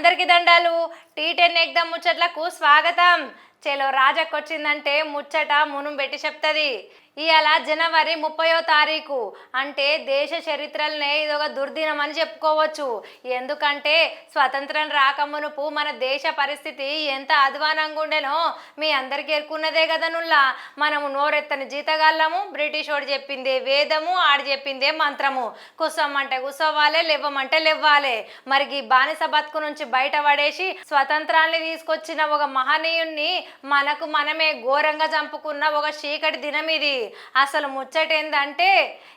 అందరికి దండాలు. Tea ten ఎగ్దాం ముచ్చట్లకు స్వాగతం. చెలో రాజకొచ్చిందంటే ముచ్చట మునుం పెట్టి చెప్తుంది. ఇవాళ జనవరి ముప్పయో తారీఖు. అంటే దేశ చరిత్రలనే ఇది ఒక దుర్దినం అని చెప్పుకోవచ్చు. ఎందుకంటే స్వతంత్రం రాకమునుపు మన దేశ పరిస్థితి ఎంత అధ్వానంగా ఉండేనో మీ అందరికీ ఎరుకున్నదే కదా నుల్లా. మనము నోరెత్తని జీతగాళ్ళము బ్రిటిష్ వాడు చెప్పిందే వేదము ఆడు చెప్పిందే మంత్రము. కుసమ్మంటే కుసవ్వాలే లేవ్వమంటే లేవ్వాలే. మరి ఈ బానిస బతుకు నుంచి బయటపడేసి స్వతంత్రాన్ని తీసుకొచ్చిన ఒక మహనీయుణ్ణి మనకు మనమే ఘోరంగా చంపుకున్న ఒక చీకటి దినం ఇది అసలు ముచ్చట ఏంటంటే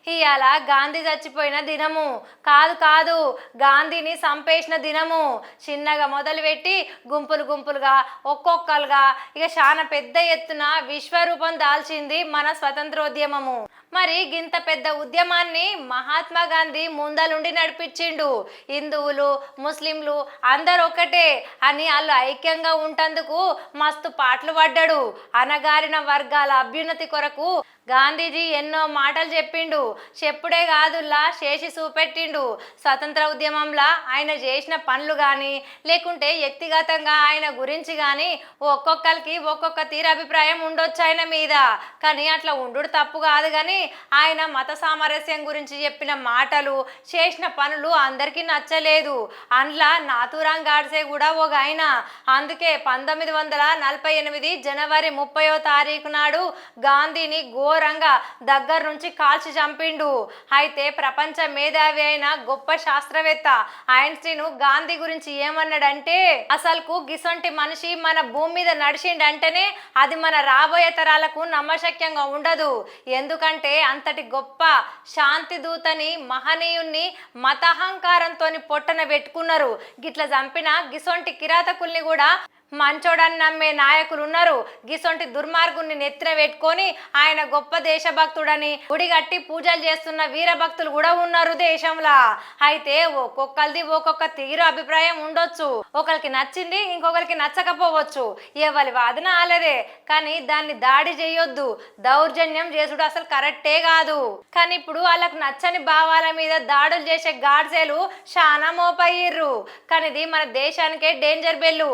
ఇవాళ గాంధీ చచ్చిపోయిన దినము. కాదు కాదు గాంధీని చంపేసిన దినము. చిన్నగా మొదలుపెట్టి గుంపులు గుంపులుగా ఒక్కొక్కరుగా ఇక చాలా పెద్ద ఎత్తున విశ్వరూపం దాల్చింది మన స్వతంత్రోద్యమము. మరి గింత పెద్ద ఉద్యమాన్ని మహాత్మా గాంధీ ముందలుండి నడిపించిండు. హిందువులు ముస్లింలు అందరు ఒకటే అని వాళ్ళు ఐక్యంగా ఉంటందుకు మస్తు పాటలు పడ్డాడు. అనగారిన వర్గాల అభ్యున్నతి కొరకు గాంధీజీ ఎన్నో మాటలు చెప్పిండు. చెప్పుడే కాదుల్లా చేసి చూపెట్టిండు. స్వతంత్ర ఉద్యమంలా ఆయన చేసిన పనులు కానీ లేకుంటే వ్యక్తిగతంగా ఆయన గురించి కానీ ఒక్కొక్కరికి ఒక్కొక్క తీరు అభిప్రాయం ఉండొచ్చు ఆయన మీద. కానీ అట్లా ఉండు తప్పు కాదు కానీ ఆయన మత సామరస్యం గురించి చెప్పిన మాటలు చేసిన పనులు అందరికీ నచ్చలేదు. అందులో నాతురాం గాడ్సే కూడా ఒక ఆయన. అందుకే పంతొమ్మిది వందల నలభై ఎనిమిది జనవరి ముప్పయో తారీఖు నాడు గాంధీని ఘోరంగా దగ్గర నుంచి కాల్చి చంపిండు. అయితే ప్రపంచ మేధావి అయిన గొప్ప శాస్త్రవేత్త ఐన్స్టీన్ గాంధీ గురించి ఏమన్నాడంటే అసలుకు గిసొంటి మనిషి మన భూమి మీద నడిచిండంటేనే అది మన రాబోయే తరాలకు నమ్మశక్యంగా ఉండదు. ఎందుకంటే అంతటి గొప్ప శాంతి దూతని మహనీయుణ్ణి మతహంకారంతో పొట్టన పెట్టుకున్నారు. గిట్ల చంపిన గిసొంటి కిరాతకుల్ని కూడా మంచోడని నమ్మే నాయకులు ఉన్నారు గిసొంటి దుర్మార్గుని నెత్తిన పెట్టుకొని ఆయన గొప్ప దేశభక్తుడని గుడి కట్టి పూజలు చేస్తున్న వీరభక్తులు కూడా ఉన్నారు దేశంలో. అయితే ఒక్కొక్కరిది ఒక్కొక్క తీరు అభిప్రాయం ఉండొచ్చు. ఒకరికి నచ్చింది ఇంకొకరికి నచ్చకపోవచ్చు. ఎవరి వాదన ఆలదే. కానీ దాన్ని దాడి చేయొద్దు. దౌర్జన్యం చేసుడు అసలు కరెక్టే కాదు. కానీ ఇప్పుడు వాళ్ళకి నచ్చని భావాల మీద దాడులు చేసే గాడ్సేలు చాలా మోపయ్యిర్రు. కానీ ఇది మన దేశానికే డేంజర్ బెల్లు.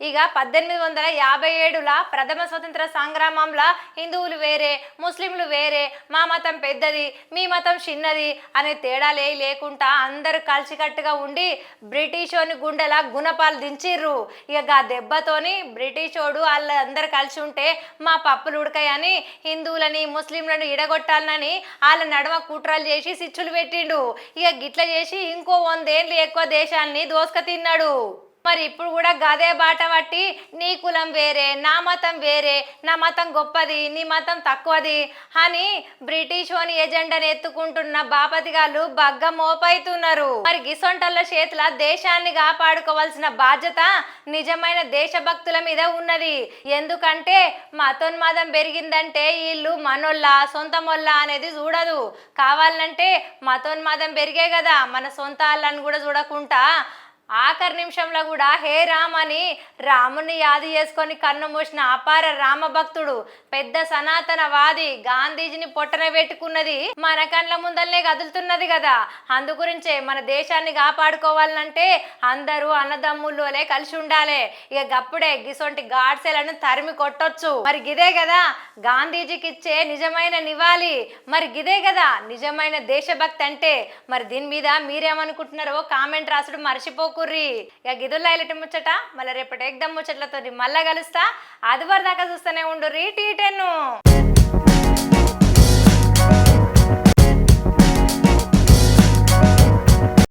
ఇక పద్దెనిమిది వందల యాభై ఏడుల ప్రథమ స్వతంత్ర సంగ్రామంలో హిందువులు వేరే ముస్లింలు వేరే మా మతం పెద్దది మీ మతం చిన్నది అనే తేడాలే లేకుండా అందరూ కలిసికట్టుగా ఉండి బ్రిటిషోని గుండెల గుణపాలు దించిర్రు. ఇక ఆ దెబ్బతోని బ్రిటిషోడు వాళ్ళందరూ అందరు కలిసి ఉంటే మా పప్పులు ఉడకాయని హిందువులని ముస్లింలను ఇడగొట్టాలని వాళ్ళ నడమ కుట్రలు చేసి సిచ్చులు పెట్టిండు. ఇక గిట్ల చేసి ఇంకో వందేళ్ళు ఎక్కువ దేశాన్ని దోసుక తిన్నాడు. మరి ఇప్పుడు కూడా గదే బాట పట్టి నీ కులం వేరే నా మతం వేరే నా మతం గొప్పది నీ మతం తక్కువది అని బ్రిటిష్ ఓని ఎజెండాని ఎత్తుకుంటున్న బాపతిగాళ్ళు బగ్గ మోపైతున్నారు. మరి గిసొంటల్ల చేతుల దేశాన్ని కాపాడుకోవాల్సిన బాధ్యత నిజమైన దేశభక్తుల మీద ఉన్నది. ఎందుకంటే మతోన్మాదం పెరిగిందంటే వీళ్ళు మనోళ్ళ సొంతమొల్ల అనేది చూడదు. కావాలంటే మతోన్మాదం పెరిగే కదా మన సొంత వాళ్ళని కూడా చూడకుండా ఆఖరి నిమిషంలో కూడా హే రామ్ అని రాముని యాది చేసుకొని కన్ను మూసిన అపార రామభక్తుడు పెద్ద సనాతనవాది గాంధీజీని పొట్టన పెట్టుకున్నది మన కండ్ల ముందల్నే కదులుతున్నది కదా. అందు గురించే మన దేశాన్ని కాపాడుకోవాలంటే అందరూ అన్నదమ్ముల్లోలే కలిసి ఉండాలి. ఇక గప్పుడే గిసొంటి గాడ్సెలను తరిమి కొట్టొచ్చు. మరి గిదే కదా గాంధీజీకి ఇచ్చే నిజమైన నివాళి. మరి గిదే కదా నిజమైన దేశభక్తి అంటే. మరి దీని మీద మీరేమనుకుంటున్నారో కామెంట్ రాసుడు మర్చిపోకు. కుర్రి. ఇక గిదుల్లో ఇలాంటి ముచ్చట మళ్ళీ రేపటి ఎగ్దమ్ ముచ్చట్లతో మళ్ళా కలుస్తా. ఆదివారం దాకా చూస్తూనే ఉండు రీ టీ టెన్ను.